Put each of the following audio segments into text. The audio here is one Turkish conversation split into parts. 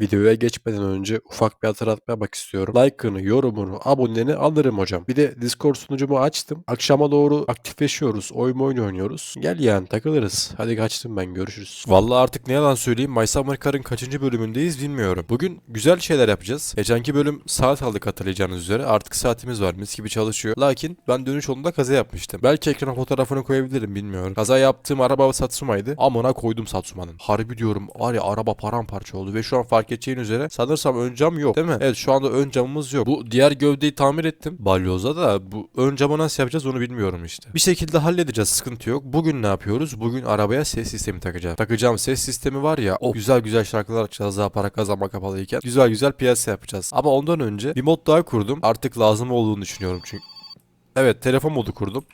Videoya geçmeden önce ufak bir hatırlatma yapmak istiyorum. Like'ını, yorumunu, aboneni alırım hocam. Bir de Discord sunucumu açtım. Akşama doğru aktifleşiyoruz. Oyun oyun oynuyoruz. Gel yani takılırız. Hadi kaçtım ben görüşürüz. Vallahi artık ne yalan söyleyeyim. My Summer Car'ın kaçıncı bölümündeyiz bilmiyorum. Bugün güzel şeyler yapacağız. Geçenki bölüm saat aldık hatırlayacağınız üzere. Artık saatimiz var. Mis gibi çalışıyor. Lakin ben dönüş yolunda kaza yapmıştım. Belki ekrana fotoğrafını koyabilirim bilmiyorum. Kaza yaptığım araba Satsuma'ydı. Amına koydum Satsuma'nın. Harbi diyorum var ya araba paramparça oldu ve şu an fark edeceğin üzere sanırsam ön cam yok değil mi? Evet şu anda ön camımız yok. Bu diğer gövdeyi tamir ettim. Balyozda da bu ön camı nasıl yapacağız onu bilmiyorum işte. Bir şekilde halledeceğiz sıkıntı yok. Bugün ne yapıyoruz? Bugün arabaya ses sistemi takacağım. Takacağım ses sistemi var ya o güzel güzel şarkılar açacağız daha para kazanma kapalıyken. Güzel güzel piyasa yapacağız. Ama ondan önce bir mod daha kurdum. Artık lazım olduğunu düşünüyorum çünkü. Evet telefon modu kurdum.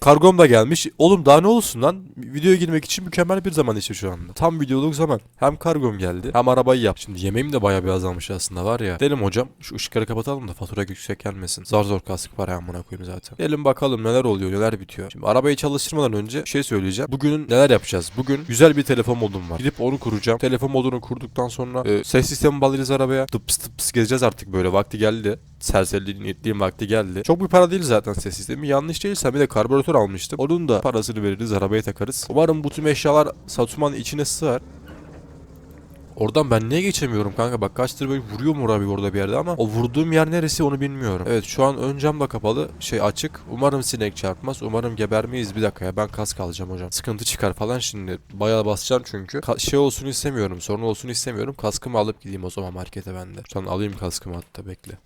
Kargom da gelmiş. Oğlum daha ne olsun lan? Videoya girmek için mükemmel bir zaman işte şu anda. Tam videoluk zaman. Hem kargom geldi hem arabayı yap. Şimdi yemeğim de bayağı bir azalmış aslında var ya. Delim hocam şu ışıkları kapatalım da fatura yüksek gelmesin. Zar zor kasık para amına koyayım zaten. Gelin bakalım neler oluyor neler bitiyor. Şimdi arabayı çalıştırmadan önce şey söyleyeceğim. Bugünün neler yapacağız? Bugün güzel bir telefon modum var. Gidip onu kuracağım. Telefon modunu kurduktan sonra e, ses sistemi bağlayacağız arabaya. Tıps tıps gezeceğiz artık böyle vakti geldi serseriliğin ettiğim vakti geldi. Çok bir para değil zaten ses sistemi. Yanlış değilse bir de karbüratör almıştım. Onun da parasını veririz arabaya takarız. Umarım bu tüm eşyalar Satsuma'nın içine sığar. Oradan ben niye geçemiyorum kanka bak kaçtır böyle vuruyor mu abi orada bir yerde ama o vurduğum yer neresi onu bilmiyorum. Evet şu an ön cam da kapalı şey açık. Umarım sinek çarpmaz. Umarım gebermeyiz bir dakika ya ben kask alacağım hocam. Sıkıntı çıkar falan şimdi bayağı basacağım çünkü. Ka- şey olsun istemiyorum sorun olsun istemiyorum. Kaskımı alıp gideyim o zaman markete ben de. Şu an alayım kaskımı hatta bekle.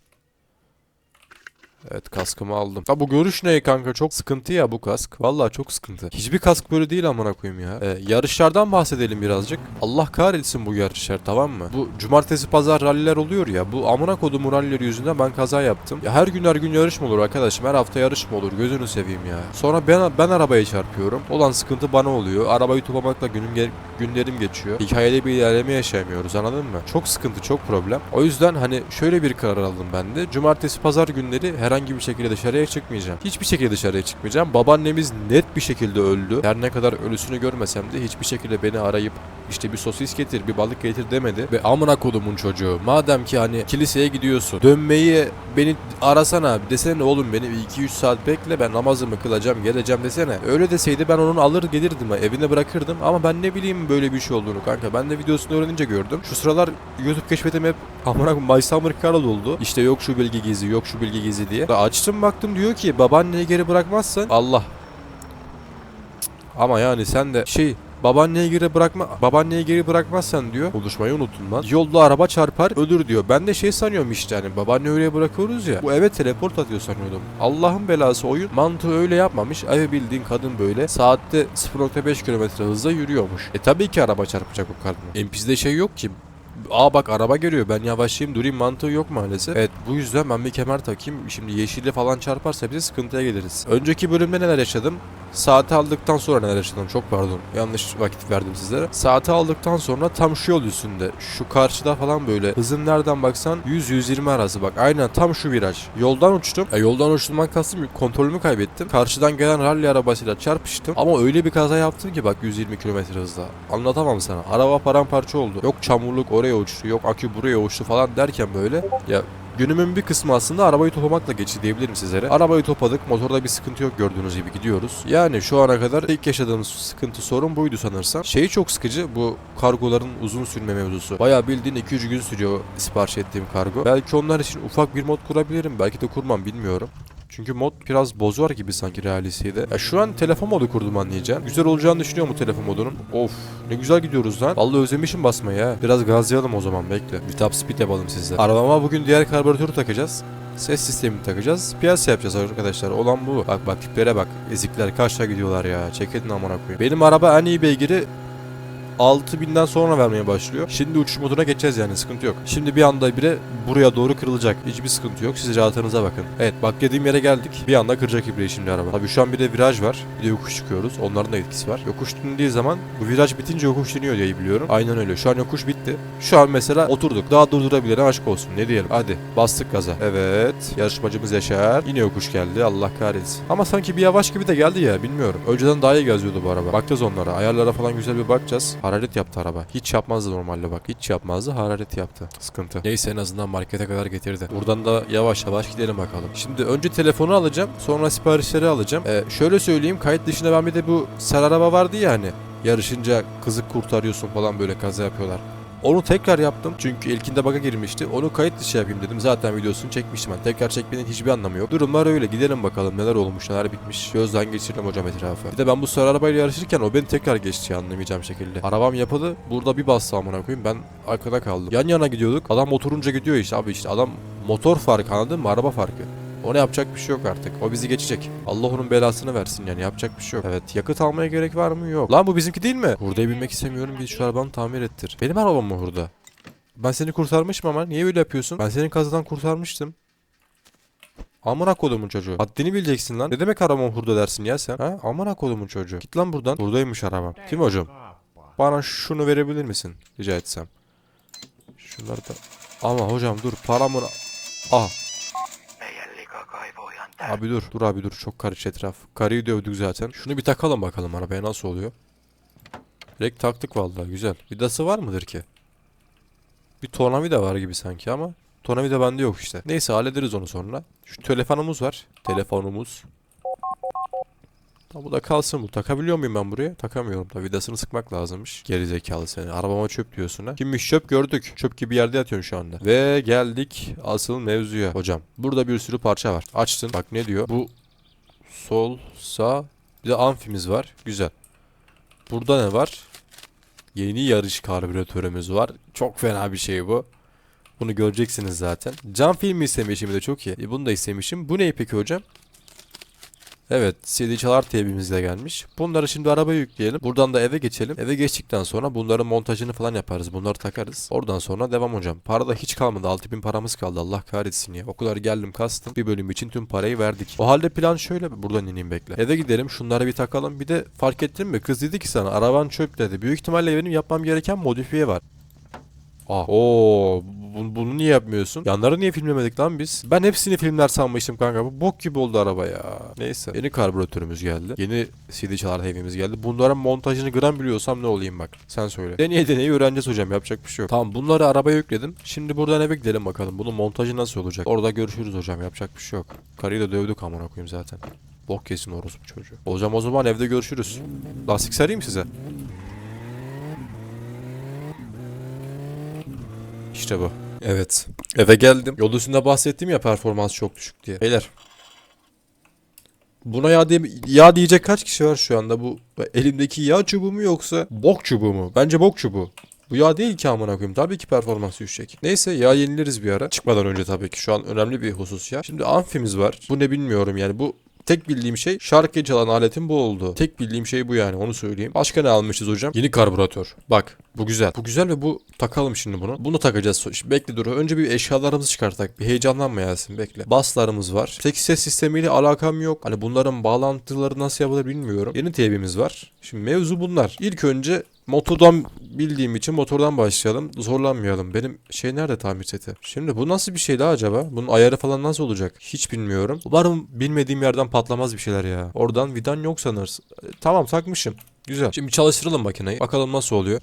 Evet kaskımı aldım. Ha bu görüş ne kanka çok sıkıntı ya bu kask. Vallahi çok sıkıntı. Hiçbir kask böyle değil amına koyayım ya. Ee, yarışlardan bahsedelim birazcık. Allah kahretsin bu yarışlar tamam mı? Bu cumartesi pazar ralliler oluyor ya. Bu amına kodumun rallileri yüzünden ben kaza yaptım. Ya her gün her gün yarış mı olur arkadaşım? Her hafta yarış mı olur? Gözünü seveyim ya. Sonra ben ben arabaya çarpıyorum. Olan sıkıntı bana oluyor. Arabayı toplamakla günüm ge- günlerim geçiyor. Hikayede bir ilerleme yaşayamıyoruz anladın mı? Çok sıkıntı çok problem. O yüzden hani şöyle bir karar aldım ben de. Cumartesi pazar günleri herhangi bir şekilde dışarıya çıkmayacağım. Hiçbir şekilde dışarıya çıkmayacağım. Babaannemiz net bir şekilde öldü. Her ne kadar ölüsünü görmesem de hiçbir şekilde beni arayıp işte bir sosis getir, bir balık getir demedi. Ve amına kodumun çocuğu. Madem ki hani kiliseye gidiyorsun. Dönmeyi beni arasana. Desene oğlum beni 2-3 saat bekle ben namazımı kılacağım geleceğim desene. Öyle deseydi ben onun alır gelirdim. Evine bırakırdım. Ama ben ne bileyim böyle bir şey olduğunu kanka. Ben de videosunu öğrenince gördüm. Şu sıralar YouTube keşfetim hep amına koyayım My Summer Carol oldu. İşte yok şu bilgi gizli yok şu bilgi gizli diye. Açtım baktım diyor ki babaanneyi geri bırakmazsan Allah. Ama yani sen de şey Babaanneyi geri bırakma babaanneyi geri bırakmazsan diyor. Konuşmayı unuttun lan. Yolda araba çarpar ölür diyor. Ben de şey sanıyorum işte hani babaanne öyle bırakıyoruz ya. Bu eve teleport atıyor sanıyordum. Allah'ın belası oyun. Mantığı öyle yapmamış. Eve bildiğin kadın böyle saatte 0.5 km hızla yürüyormuş. E tabii ki araba çarpacak o kadın. NPC'de şey yok ki. Aa bak araba geliyor ben yavaşlayayım durayım mantığı yok maalesef. Evet bu yüzden ben bir kemer takayım. Şimdi yeşille falan çarparsa bize sıkıntıya geliriz. Önceki bölümde neler yaşadım? Saati aldıktan sonra neler yaşadım çok pardon. Yanlış vakit verdim sizlere. Saati aldıktan sonra tam şu yol üstünde. Şu karşıda falan böyle. Hızın nereden baksan 100-120 arası bak. Aynen tam şu viraj. Yoldan uçtum. E, yoldan uçtuğumdan kastım kontrolümü kaybettim. Karşıdan gelen rally arabasıyla çarpıştım. Ama öyle bir kaza yaptım ki bak 120 km hızla. Anlatamam sana. Araba paramparça oldu. Yok çamurluk oraya uçtu. Yok akü buraya uçtu falan derken böyle. Ya Günümün bir kısmı aslında arabayı toplamakla geçti diyebilirim sizlere. Arabayı topladık. Motorda bir sıkıntı yok gördüğünüz gibi gidiyoruz. Yani şu ana kadar ilk yaşadığımız sıkıntı sorun buydu sanırsam. Şeyi çok sıkıcı bu kargoların uzun sürme mevzusu. Bayağı bildiğin 2-3 gün sürüyor sipariş ettiğim kargo. Belki onlar için ufak bir mod kurabilirim. Belki de kurmam bilmiyorum. Çünkü mod biraz bozar gibi sanki realisiyle. Ya şu an telefon modu kurdum anlayacağın. Güzel olacağını düşünüyorum bu telefon modunun. Of ne güzel gidiyoruz lan. Vallahi özlemişim basmayı ha. Biraz gazlayalım o zaman bekle. Bir top speed yapalım sizle. Arabama bugün diğer karbüratörü takacağız. Ses sistemini takacağız. Piyasa yapacağız arkadaşlar. Olan bu. Bak bak tiplere bak. Ezikler kaçta gidiyorlar ya. Çekedin amına koyayım. Benim araba en iyi beygiri 6000'den sonra vermeye başlıyor. Şimdi uçuş moduna geçeceğiz yani sıkıntı yok. Şimdi bir anda bile buraya doğru kırılacak. Hiçbir sıkıntı yok. Siz rahatınıza bakın. Evet bak dediğim yere geldik. Bir anda kıracak ibreyi şimdi araba. Tabii şu an bir de viraj var. Bir de yokuş çıkıyoruz. Onların da etkisi var. Yokuş dindiği zaman bu viraj bitince yokuş diniyor diye biliyorum. Aynen öyle. Şu an yokuş bitti. Şu an mesela oturduk. Daha durdurabilene aşk olsun. Ne diyelim. Hadi bastık gaza. Evet. Yarışmacımız Yaşar. Yine yokuş geldi. Allah kahretsin. Ama sanki bir yavaş gibi de geldi ya. Bilmiyorum. Önceden daha iyi geziyordu bu araba. Bakacağız onlara. Ayarlara falan güzel bir bakacağız. Hararet yaptı araba. Hiç yapmazdı normalde bak. Hiç yapmazdı. Hararet yaptı. Sıkıntı. Neyse en azından markete kadar getirdi. Buradan da yavaş yavaş gidelim bakalım. Şimdi önce telefonu alacağım. Sonra siparişleri alacağım. Ee, şöyle söyleyeyim. Kayıt dışında ben bir de bu sarı araba vardı ya hani. Yarışınca kızı kurtarıyorsun falan böyle kaza yapıyorlar. Onu tekrar yaptım çünkü ilkinde bug'a girmişti. Onu kayıt dışı yapayım dedim. Zaten videosunu çekmiştim ben. Tekrar çekmenin hiçbir anlamı yok. Durumlar öyle. Gidelim bakalım neler olmuş, neler bitmiş. Gözden geçirelim hocam etrafı. Bir de ben bu sarı arabayla yarışırken o beni tekrar geçti ya, anlamayacağım şekilde. Arabam yapılı. Burada bir bastı amına koyayım. Ben arkada kaldım. Yan yana gidiyorduk. Adam oturunca gidiyor işte abi işte. Adam motor farkı anladın mı? Araba farkı. Ona yapacak bir şey yok artık. O bizi geçecek. Allah onun belasını versin yani yapacak bir şey yok. Evet yakıt almaya gerek var mı? Yok. Lan bu bizimki değil mi? Hurdaya binmek istemiyorum. Git şu arabanı tamir ettir. Benim arabam mı hurda? Ben seni kurtarmışım ama niye böyle yapıyorsun? Ben senin kazadan kurtarmıştım. Amına kodumun çocuğu. Haddini bileceksin lan. Ne demek arabam hurda dersin ya sen? Ha? Amına kodumun çocuğu. Git lan buradan. Buradaymış arabam. Kim hocam? Bana şunu verebilir misin? Rica etsem. Şunları da... Ama hocam dur paramı... Ah Abi dur. Dur abi dur. Çok karış etraf. Karıyı dövdük zaten. Şunu bir takalım bakalım arabaya nasıl oluyor. Direkt taktık vallahi güzel. Vidası var mıdır ki? Bir tornavida var gibi sanki ama tornavida bende yok işte. Neyse hallederiz onu sonra. Şu telefonumuz var. Telefonumuz. Tamam bu da kalsın bu. Takabiliyor muyum ben buraya? Takamıyorum da vidasını sıkmak lazımmış. Geri zekalı seni. Arabama çöp diyorsun ha. Kimmiş çöp gördük. Çöp gibi yerde yatıyorsun şu anda. Ve geldik asıl mevzuya. Hocam burada bir sürü parça var. Açtın. Bak ne diyor? Bu sol, sağ. Bir de amfimiz var. Güzel. Burada ne var? Yeni yarış karbüratörümüz var. Çok fena bir şey bu. Bunu göreceksiniz zaten. Cam filmi istemişim de çok iyi. E, bunu da istemişim. Bu ne peki hocam? Evet, CD çalar teybimiz de gelmiş. Bunları şimdi arabaya yükleyelim. Buradan da eve geçelim. Eve geçtikten sonra bunların montajını falan yaparız. Bunları takarız. Oradan sonra devam hocam. Para da hiç kalmadı. 6000 paramız kaldı. Allah kahretsin ya. O geldim kastım. Bir bölüm için tüm parayı verdik. O halde plan şöyle. Buradan ineyim bekle. Eve gidelim. Şunları bir takalım. Bir de fark ettin mi? Kız dedi ki sana araban çöp dedi. Büyük ihtimalle benim yapmam gereken modifiye var. Aa, oo, bu- bunu niye yapmıyorsun? Yanları niye filmlemedik lan biz? Ben hepsini filmler sanmıştım kanka. Bu bok gibi oldu araba ya. Neyse. Yeni karbüratörümüz geldi. Yeni CD çalar heavimiz geldi. Bunların montajını gram biliyorsam ne olayım bak. Sen söyle. Deneye deneye öğreneceğiz hocam. Yapacak bir şey yok. Tamam bunları arabaya yükledim. Şimdi buradan eve gidelim bakalım. Bunun montajı nasıl olacak? Orada görüşürüz hocam. Yapacak bir şey yok. Karıyı da dövdük amına koyayım zaten. Bok kesin orospu çocuğu. Hocam o zaman evde görüşürüz. Lastik sarayım size. İşte bu. Evet. Eve geldim. Yol üstünde bahsettim ya performans çok düşük diye. Beyler. Buna yağ, diye- yağ diyecek kaç kişi var şu anda? Bu elimdeki yağ çubuğu mu yoksa bok çubuğu mu? Bence bok çubuğu. Bu yağ değil ki amına koyayım. Tabii ki performans düşecek. Neyse yağ yenileriz bir ara. Çıkmadan önce tabii ki. Şu an önemli bir husus ya. Şimdi amfimiz var. Bu ne bilmiyorum yani. Bu Tek bildiğim şey şarkı çalan aletin bu oldu. Tek bildiğim şey bu yani onu söyleyeyim. Başka ne almışız hocam? Yeni karbüratör. Bak bu güzel. Bu güzel ve bu takalım şimdi bunu. Bunu takacağız. Şimdi bekle dur. Önce bir eşyalarımızı çıkartak. Bir heyecanlanma Yasin bekle. Baslarımız var. Tek ses sistemiyle alakam yok. Hani bunların bağlantıları nasıl yapılır bilmiyorum. Yeni TV'miz var. Şimdi mevzu bunlar. İlk önce motordan bildiğim için motordan başlayalım. Zorlanmayalım. Benim şey nerede tamir seti? Şimdi bu nasıl bir şey daha acaba? Bunun ayarı falan nasıl olacak? Hiç bilmiyorum. Umarım bilmediğim yerden patlamaz bir şeyler ya. Oradan vidan yok sanırız. E, tamam takmışım. Güzel. Şimdi çalıştıralım makineyi. Bakalım nasıl oluyor.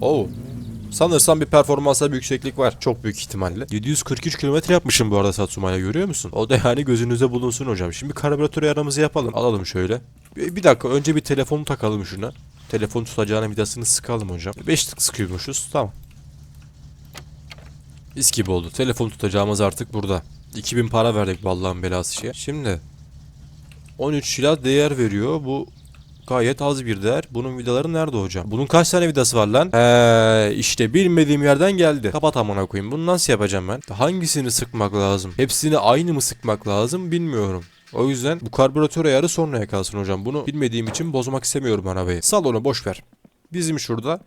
Oo. Sanırsam bir performansa bir yükseklik var. Çok büyük ihtimalle. 743 kilometre yapmışım bu arada Satsuma'yla görüyor musun? O da yani gözünüze bulunsun hocam. Şimdi karbüratör ayarımızı yapalım. Alalım şöyle. Bir, bir dakika önce bir telefonu takalım şuna. Telefon tutacağına vidasını sıkalım hocam. 5 tık sıkıyormuşuz. Tamam. Mis gibi oldu. Telefon tutacağımız artık burada. 2000 para verdik vallahi belası şey. Şimdi 13 lira değer veriyor. Bu gayet az bir değer. Bunun vidaları nerede hocam? Bunun kaç tane vidası var lan? Eee işte bilmediğim yerden geldi. Kapat amına koyayım. Bunu nasıl yapacağım ben? Hangisini sıkmak lazım? Hepsini aynı mı sıkmak lazım bilmiyorum. O yüzden bu karbüratör ayarı sonraya kalsın hocam. Bunu bilmediğim için bozmak istemiyorum arabayı. Sal onu boş ver. Bizim şurada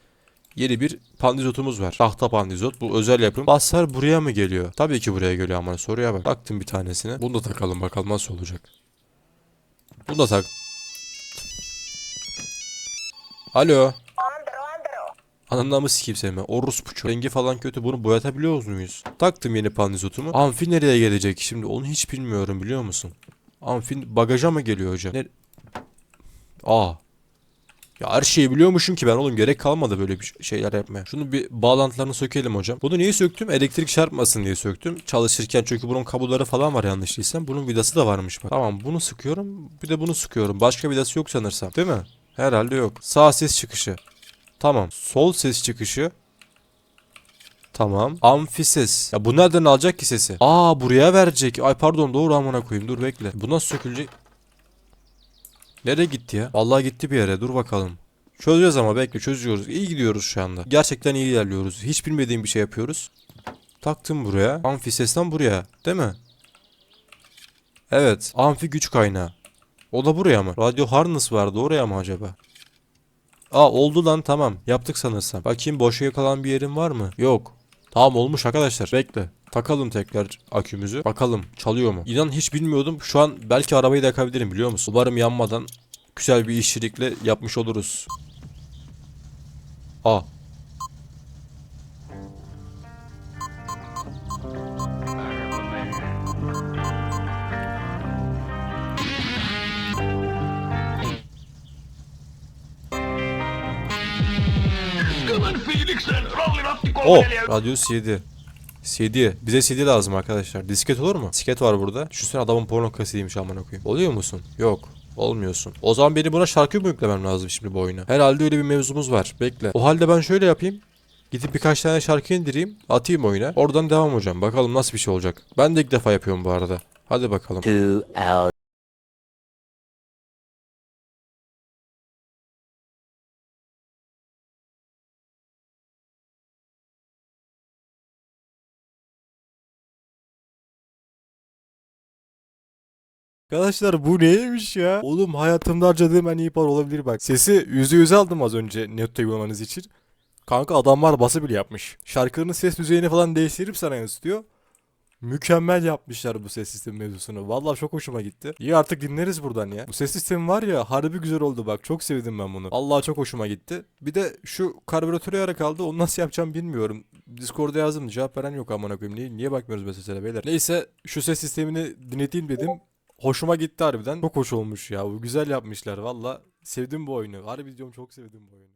yeni bir pandizotumuz var. Tahta pandizot. Bu özel yapım. Baslar buraya mı geliyor? Tabii ki buraya geliyor ama soruya bak. Taktım bir tanesini. Bunu da takalım bakalım nasıl olacak. Bunu da tak. Alo. Ananı sikeyim seni ben. Orospu çocuğu. Rengi falan kötü. Bunu boyatabiliyor muyuz? Taktım yeni pandizotumu. Amfi nereye gelecek? Şimdi onu hiç bilmiyorum biliyor musun? Amfi bagaja mı geliyor hocam? Ne? Aa. Ya her şeyi biliyormuşum ki ben oğlum gerek kalmadı böyle bir şeyler yapmaya. Şunu bir bağlantılarını sökelim hocam. Bunu niye söktüm? Elektrik çarpmasın diye söktüm. Çalışırken çünkü bunun kabloları falan var yanlış değilsem. Bunun vidası da varmış bak. Tamam bunu sıkıyorum. Bir de bunu sıkıyorum. Başka vidası yok sanırsam. Değil mi? Herhalde yok. Sağ ses çıkışı. Tamam. Sol ses çıkışı. Tamam. Amfi ses. Ya bu nereden alacak ki sesi? Aa buraya verecek. Ay pardon doğru amına koyayım. Dur bekle. Bu nasıl sökülecek? Nereye gitti ya? Vallahi gitti bir yere. Dur bakalım. Çözeceğiz ama bekle çözüyoruz. İyi gidiyoruz şu anda. Gerçekten iyi ilerliyoruz. Hiç bilmediğim bir şey yapıyoruz. Taktım buraya. Amfi sesten buraya. Değil mi? Evet. Amfi güç kaynağı. O da buraya mı? Radyo harness vardı oraya mı acaba? Aa oldu lan tamam. Yaptık sanırsam. Bakayım boşa kalan bir yerim var mı? Yok. Tamam olmuş arkadaşlar. Bekle. Takalım tekrar akümüzü. Bakalım çalıyor mu? İnan hiç bilmiyordum. Şu an belki arabayı da yakabilirim biliyor musun? Umarım yanmadan güzel bir işçilikle yapmış oluruz. Aa. Ralliratti O. Radyo CD. CD. Bize CD lazım arkadaşlar. Disket olur mu? Disket var burada. Düşünsene adamın porno kasetiymiş amına koyayım. Oluyor musun? Yok. Olmuyorsun. O zaman beni buna şarkı mı yüklemem lazım şimdi bu oyuna? Herhalde öyle bir mevzumuz var. Bekle. O halde ben şöyle yapayım. Gidip birkaç tane şarkı indireyim. Atayım oyuna. Oradan devam hocam. Bakalım nasıl bir şey olacak. Ben de ilk defa yapıyorum bu arada. Hadi bakalım. Arkadaşlar bu neymiş ya? Oğlum hayatımda harcadığım en iyi para olabilir bak. Sesi %100 aldım az önce Netto uygulamanız için. Kanka adamlar bası bile yapmış. Şarkının ses düzeyini falan değiştirip sana yansıtıyor. Mükemmel yapmışlar bu ses sistemi mevzusunu. Vallahi çok hoşuma gitti. İyi artık dinleriz buradan ya. Bu ses sistemi var ya harbi güzel oldu bak. Çok sevdim ben bunu. Vallahi çok hoşuma gitti. Bir de şu karbüratörü yara kaldı. Onu nasıl yapacağım bilmiyorum. Discord'da yazdım. Cevap veren yok amına koyayım. Niye, niye bakmıyoruz meselelere beyler? Neyse şu ses sistemini dinleteyim dedim. Hoşuma gitti harbiden. Çok hoş olmuş ya. Güzel yapmışlar valla. Sevdim bu oyunu. Harbi diyorum çok sevdim bu oyunu.